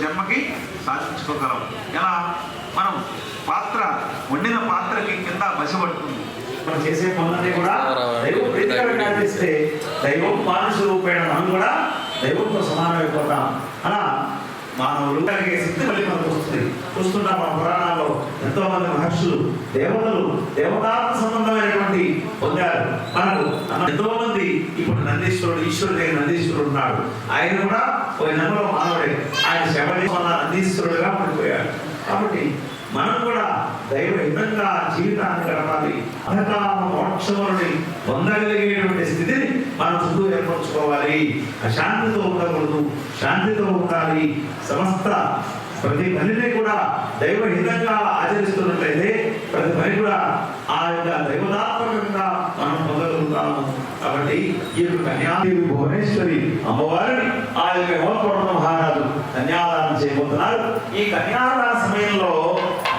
జన్మకి సాధించుకోగలం. ఎలా? మనం పాత్ర వండిన పాత్రకి కింద బసి పడుతుంది. మనం చేసే పనులన్నీ కూడా దైవం ప్రీతికరంగా చేస్తే దైవం మానుష రూపేణ మనం కూడా దైవంతో సమానమైపోతాం అలా మానవులు కలిగే శక్తి మళ్ళీ మనకు వస్తుంది. చూస్తుంటాం మన పురాణాల్లో ఎంతో మంది మహర్షులు దేవతలు దేవతాత్మ సంబంధమైనటువంటి పొందారు. మనకు ఎంతో మంది ఇప్పుడు నందీశ్వరుడు ఈశ్వరుడు దగ్గర నందీశ్వరుడు ఉన్నాడు. ఆయన కూడా ఒక నెంబర్ మానవుడే. ఆయన శబరి వల్ల నందీశ్వరుడుగా పడిపోయాడు కాబట్టి మనం కూడా దైవ హితంగా జీవితాన్ని గడపాలి. అధకామ మోక్షములని పొందగలిగేటువంటి స్థితిని మనం చుట్టూ ఏర్పరచుకోవాలి. శాంతితో ఉండకూడదు. శాంతితో ఉండాలి. సమస్త ప్రతి పనిని కూడా దైవహితంగా ఆచరిస్తున్నట్లయితే ప్రతి పని కూడా ఆ యొక్క దైవదాత్మకంగా మనం పొందగలుగుతాము. కాబట్టి ఈ యొక్క కన్యాదేవి భువనేశ్వరి అమ్మవారిని ఆ యొక్క యోగపూర్ణ మహారాజు కన్యాదానం చేయబోతున్నారు. ఈ కన్యాదాన సమయంలో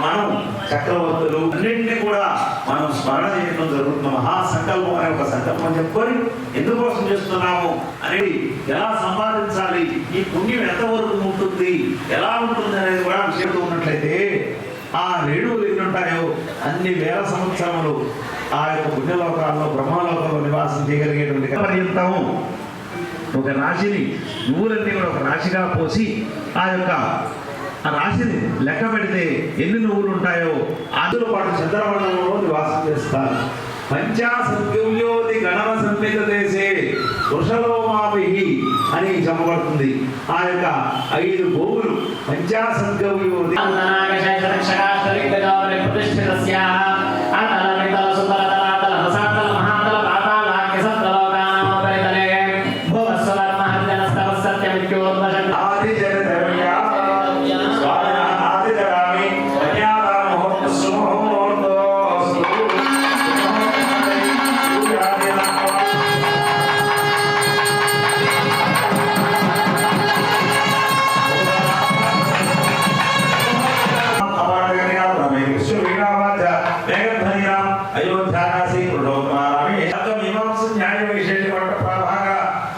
మనం చక్రవర్తులు అన్నింటినీ కూడా మనం స్మరణ చేయడం జరుగుతున్న మహాసంకల్పం అనే ఒక సంకల్పం చెప్పుకొని ఎందుకోసం చేస్తున్నాము అనేది ఎలా సంపాదించాలి? ఈ పుణ్యం ఎంతవరకు ఉంటుంది? ఎలా ఉంటుంది అనేది కూడా విషయంలో ఉన్నట్లయితే ఆ రేణువులు ఎన్నుంటాయో అన్ని వేల సంవత్సరములు ఆ యొక్క పుణ్యలోకాల్లో బ్రహ్మలోకంలో నివాసం చేయగలిగేటువంటి పర్యంతము ఒక రాశిని నువ్వులన్నీ కూడా ఒక రాశిగా పోసి ఆ యొక్క ఆ రాశిని లెక్క పెడితే ఎన్ని నువ్వులు ఉంటాయో అందులో పాటు చంద్రవర్ణంలో నివాసం చేస్తారు. పంచాసంఖ్యోది గణన సంమిత దేశే వృషలోమాభి అని చెప్పబడుతుంది. ఆ యొక్క ఐదు గోవులు పంచాసంఖ్యోది ప్రతిష్ఠిత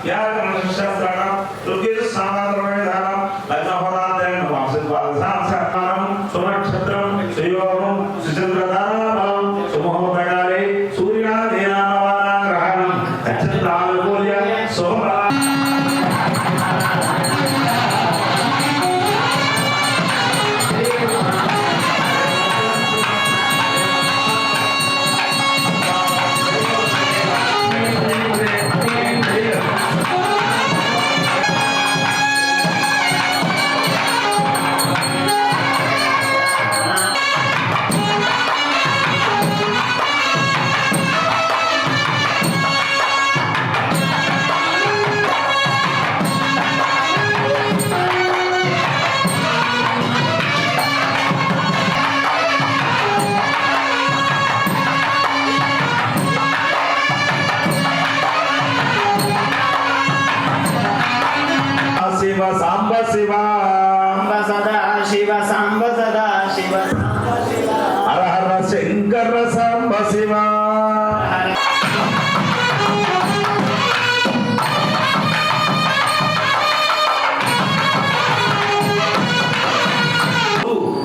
या तो शास्त्राणां तो तृतीयसामाकरणधारां तो अनहोराध्यायं नमांसि द्वादशां साकारं सुनक्षत्रं श्रीयोगं सुचन्द्रधारं శివ సాంబ శివ. సదా శివ సాంబ సదా శివ. హర హర శంకర సాంబ శివ.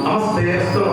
నమస్తే.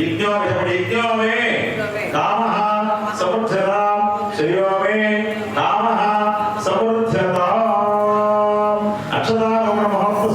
యజ్ఞో విధపడి యజ్ఞో మే కామ సమృద్ధత శ్రేయో మే కామ సమృద్ధత అక్షదాగమన మహత్వ